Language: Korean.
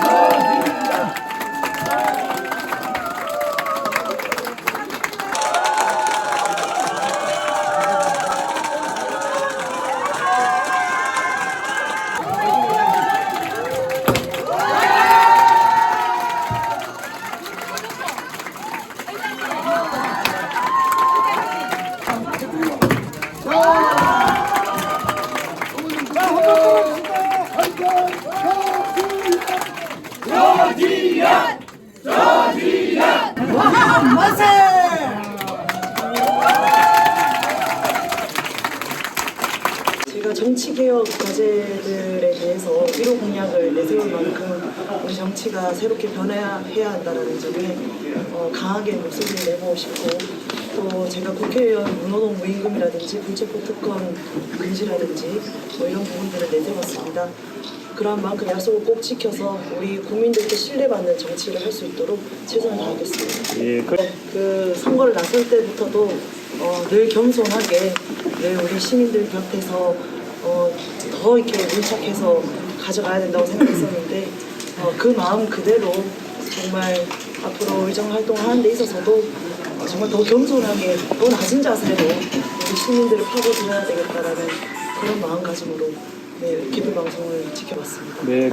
Oh! 제가 정치개혁 과제들에 대해서 1호 공약을 내세울 만큼 우리 정치가 새롭게 변해야 해야 한다는 점에 어, 강하게 목소리를 내고 싶고 또 제가 국회의원 문호동 무임금이라든지 불체포 특권 금지라든지 뭐 이런 부분들을 내세웠습니다. 그러한 만큼 약속을 꼭 지켜서 우리 국민들께 신뢰받는 정치를 할 수 있도록 최선을 다하겠습니다. 예, 그, 그 선거를 나설 때부터도 어, 늘 겸손하게 늘 우리 시민들 곁에서 어, 더 이렇게 밀착해서 가져가야 된다고 생각했었는데 어, 그 마음 그대로 정말 앞으로 의정 활동을 하는 데 있어서도 어, 정말 더 겸손하게 더 낮은 자세로 우리 시민들을 파고들어야 되겠다라는 그런 마음가짐으로 네, 개표 방송을 지켜봤습니다. 네,